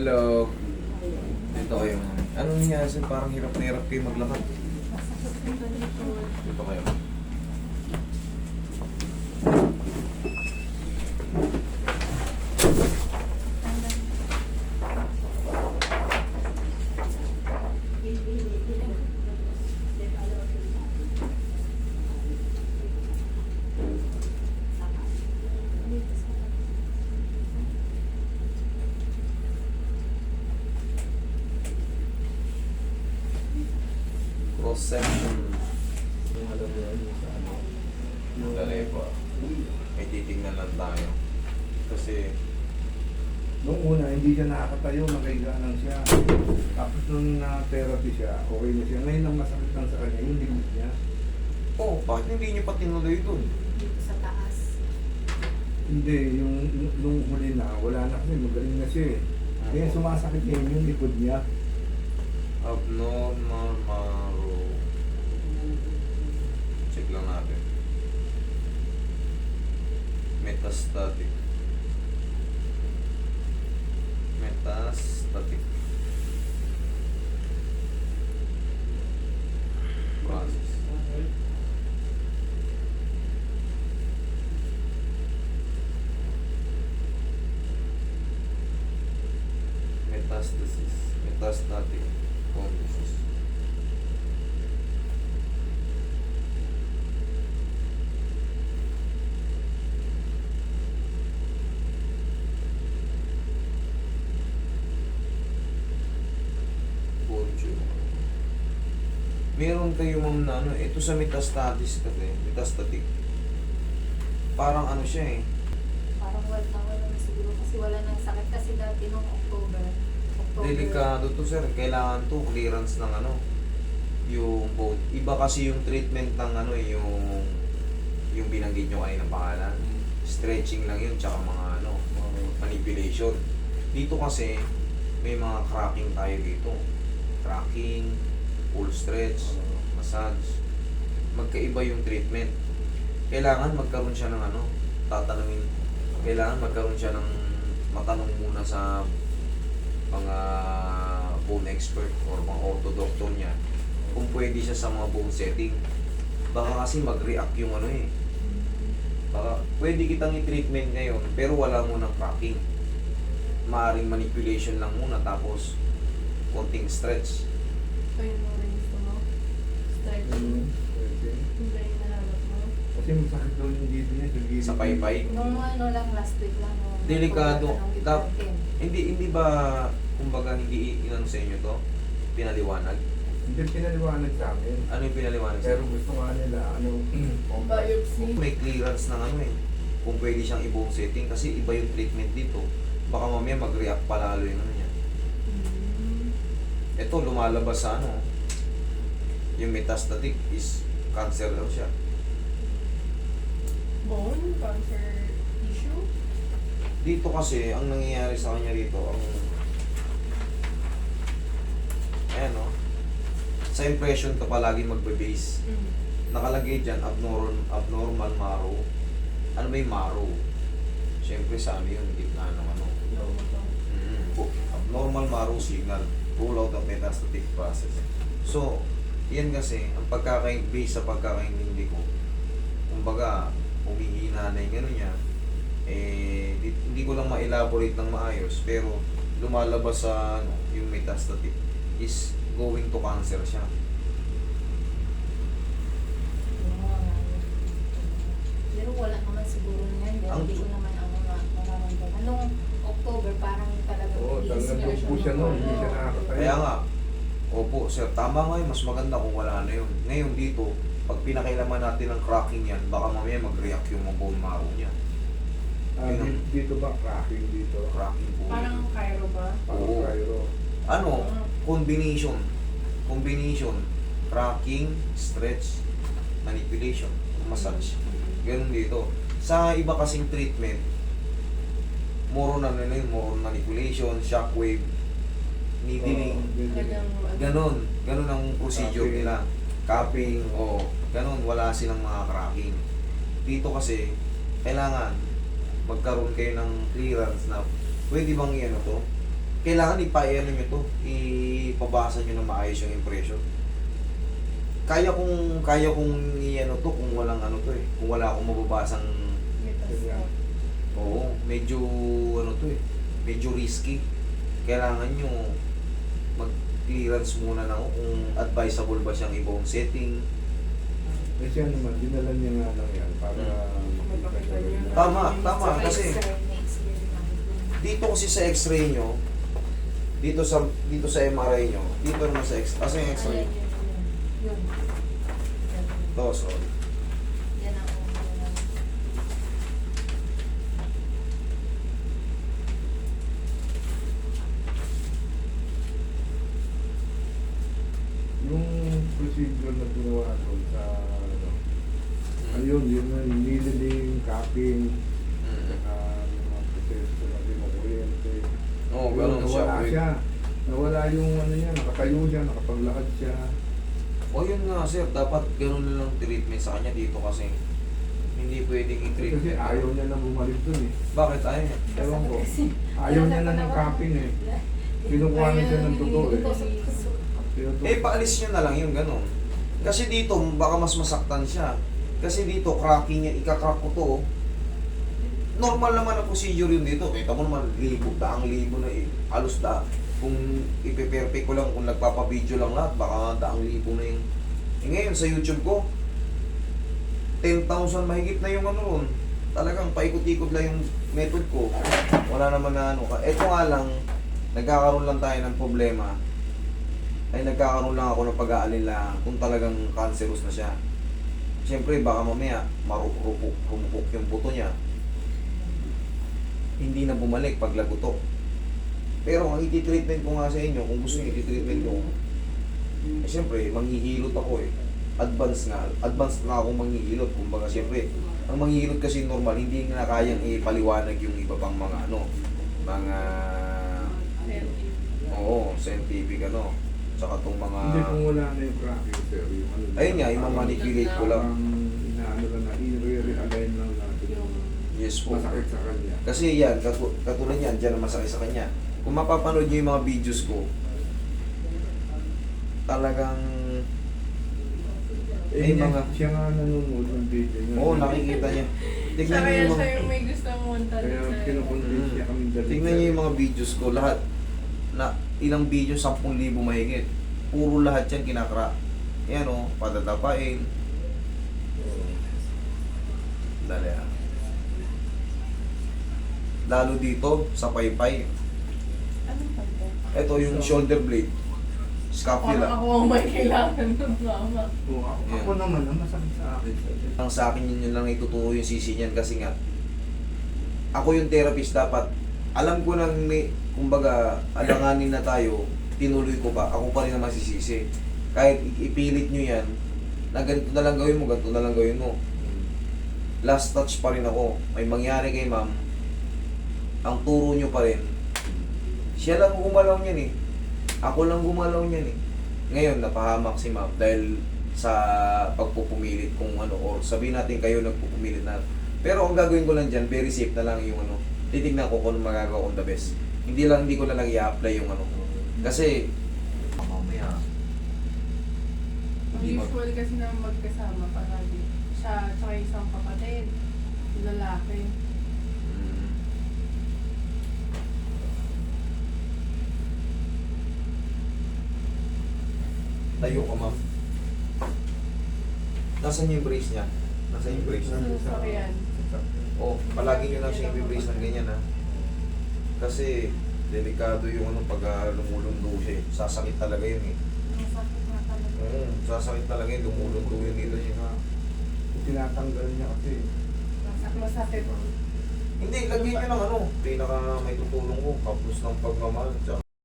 Hello. Dito kayo. Anong nangyari? Parang hirap na hirap kayo maglakad. Dito kayo. Cross section. Yung alam mo yung sa ano. Yung Dali po. May titignan lang tayo. Kasi Nung una, hindi siya nakakatayo, nakahiga lang siya. Tapos nung na-therapy siya, okay na siya. Ngayon ang masakit lang sa kanya, yung likod niya. Oh, bakit hindi niyo pa tinuloy dun? dito sa taas. Hindi, yung nung huli na, wala na kasi, magaling na siya eh. Kaya sumasakit niya yung likod niya. Abnormal marrow. Check lang natin. Metastatic. Metastatic. Process. Metastasis. Metastatic conditions. Bone tumor. Meron kayo ma'am na ano, ito sa metastasis kasi, metastatic. Parang ano siya eh, Parang wala na wala na siguro kasi wala nang sakit kasi dati nung October. October. Delikado to sir, kailangan to clearance ng ano, yung bone. Iba kasi yung treatment ng ano, eh, yung yung binanggit nyo kanina pangalan. Stretching lang yun, tsaka mga ano, manipulation. Dito kasi, may mga cracking tayo dito. Cracking, full stretch, massage. Magkaiba yung treatment. Kailangan magkaroon siya ng ano, tatanungin. Kailangan magkaroon siya ng matanong muna sa mga bone expert or mga orthodoctor niya kung pwede siya sa mga bone setting. Baka kasi mag-react yung ano eh. Baka pwede kitang i-treatment ngayon pero wala mo ng cracking. Maaring manipulation lang muna tapos konting stretch. Ito yung mga gusto mo. Stretching. Mm, pwede. Yung yung nahanap mo? Kasi masakit daw yung dito niya. Sa gilid. Sa paypay. Nung ano lang last week lang. Nung Delikado. Tap- week 13. Hindi hindi ba kumbaga hindi inano sa inyo to? Pinaliwanag. Hindi pinaliwanag sa akin. Ano yung pinaliwanag sa Pero gusto nga nila, ano, Biopsy. May clearance ng ano eh. Kung pwede siyang i-bone setting kasi iba yung treatment dito. Baka mamaya mag-react palalo yung ano. Mm. Ito lumalabas sa ano. Yung metastatic is cancer daw siya. Bone, cancer tissue. Dito kasi, ang nangyayari sa kanya dito, ang... Ayan o. Sa impression ka palagi magbe-base. Mm. Nakalagay dyan, abnormal, abnormal marrow. Ano ba yung marrow? Siyempre sa ano yun, gitna ng ano. To. Mm, abnormal marrow signal. Rule out of metastatic process. So, yan kasi, ang pagkakain, base sa pagkakaintindi ko, kumbaga, humihina na yung ano niya, eh, di, hindi ko lang ma-elaborate ng maayos, pero lumalabas sa, ano, yung metastatic is going to cancer siya. Pero wala naman siguro niyan. Ang- hindi ko naman ano na nararamdaman. Nung October parang talaga Oo, iisip talagang na po siya noon, hindi siya nakakatayo. Kaya nga, opo, sir, tama nga yun, mas maganda kung wala na yun. Ngayon dito, pag pinakailaman natin ng cracking yan, baka mamaya mag-react yung mga bone marrow niya. Ah, di- dito ba, cracking dito? Cracking po. Parang Cairo ba? Parang Oo. Cairo. ano, Ah. combination. Combination. Cracking, stretch, manipulation, massage. Ganun dito. Sa iba kasing treatment, more on ano yun, more on manipulation, shockwave, needling, ano. Ganon, ganon ang procedure Cupping. nila. Cupping, o ganon, wala silang mga cracking. Dito kasi, kailangan magkaroon kayo ng clearance na pwede bang i-ano to? kailangan ipaano nyo to, ipabasa nyo na maayos yung impression. Kaya kong, kaya kong i-ano to kung walang ano to eh. Kung wala akong mababasang, oo, medyo ano to eh. Medyo risky. Kailangan nyo mag-clearance muna na kung advisable ba siyang ibang setting. eh siya naman, dinala niya nga lang yan para niya na- Tama, tama, kasi X-ray, dito kasi sa x-ray nyo, dito sa dito sa MRI nyo, dito naman sa x kasi yung x-ray. Ayan, yun, yun, yun. Yun. To, so, Yan ang unang- yung procedure na ginawa doon sa ano, mm. ayun, yun na yung needling, capping, Mm. saka yung mga proseso na dinukuryente. Oh, siya. Nawala Wait. siya. Nawala yung ano niya, nakatayo siya, nakapaglakad siya. O yun nga sir, dapat ganun na lang treatment sa kanya dito kasi hindi pwedeng i-treat. Kasi ayaw niya na bumalik doon eh. Bakit ayaw niya? Ewan ko. Ayaw niya na ng capping eh. Kinukuha na siya ng dugo eh. Tinutu- Eh, paalis niyo na lang yung ganun. Kasi dito, baka mas masaktan siya. Kasi dito, cracking niya, ikakrack ko to. Normal naman ang procedure yun dito. Kita mo naman, libo, daang libo na eh. Halos da. Kung ipe-perfect ko lang, kung nagpapabideo lang lahat, baka daang libo na yung... Eh ngayon, sa YouTube ko, 10,000 mahigit na yung ano ron. Talagang paikot-ikot lang yung method ko. Wala naman na ano. Ito nga lang, nagkakaroon lang tayo ng problema ay nagkakaroon lang ako ng pag-aalala kung talagang cancerous na siya. Siyempre, baka mamaya marupok rumupok yung buto niya. Hindi na bumalik pag lagutok. Pero ang iti-treatment ko nga sa inyo, kung gusto niyo iti-treatment ko, eh, siyempre, manghihilot ako eh. Advance nga, advance na ako manghihilot. Kumbaga, siyempre, ang manghihilot kasi normal, hindi na kayang ipaliwanag yung iba pang mga ano, mga, oo, scientific ano, tsaka tong mga, Hindi kung wala na yung cracking. Yung ano, ayun nga, yung mamanipulate ko lang. Parang inaano lang na, i-re-realign lang natin yung Yes po. masakit sa kanya. Kasi yan, katu- katulad yan, dyan ang masakit sa kanya. Kung mapapanood nyo yung mga videos ko, talagang, Eh, May mga- siya nga nanonood ng video niya. oo, nakikita niya. Siya Tignan kaya yung siya mga, yung may gusto munta Kaya kinukonvince Mm. niya kami dali. tignan nyo yung mga videos ko, lahat, na ilang video, 10,000 mahigit. Puro lahat yan kinakra. Yan o, padadapain. Dali ah. Lalo dito, sa paypay. Anong pagka? Ito yung shoulder blade. Scapula. Ako ang may kailangan ng mama. Oo, ako, ako naman, ang masakit sa akin. Ang sa akin yun, yun lang ituturo yung sisi niyan kasi nga ako yung therapist dapat alam ko nang may kumbaga alanganin na tayo tinuloy ko pa ako pa rin ang masisisi kahit i- ipilit nyo yan na ganito na lang gawin mo ganito na lang gawin mo last touch pa rin ako may mangyari kay ma'am ang turo nyo pa rin siya lang gumalaw niyan eh ako lang gumalaw niyan eh ngayon napahamak si ma'am dahil sa pagpupumilit kung ano or sabihin natin kayo nagpupumilit na pero ang gagawin ko lang dyan very safe na lang yung ano titignan ko kung ano magagawa kong the best hindi lang hindi ko na lang i-apply yung ano kasi mamaya Ang usual kasi na magkasama palagi. Siya tsaka isang kapatid. Lalaki. Mm. Tayo ka, ma'am. Nasaan yung brace niya? Nasaan yung brace niya? Sa yan. Oh, palagi nyo lang siya i-brace ng ganyan, ha? Kasi, delikado yung ano pag uh, lumulundo siya. eh. Sasakit talaga yun, eh. Masakit na talaga. Oo, sasakit talaga yun. Lumulundo yun dito siya. Tinatanggal niya kasi. Masakit. Hindi, lagyan nyo ng ano. Pinaka may tutulong ko. Kapos ng pagmamahal. Tsaka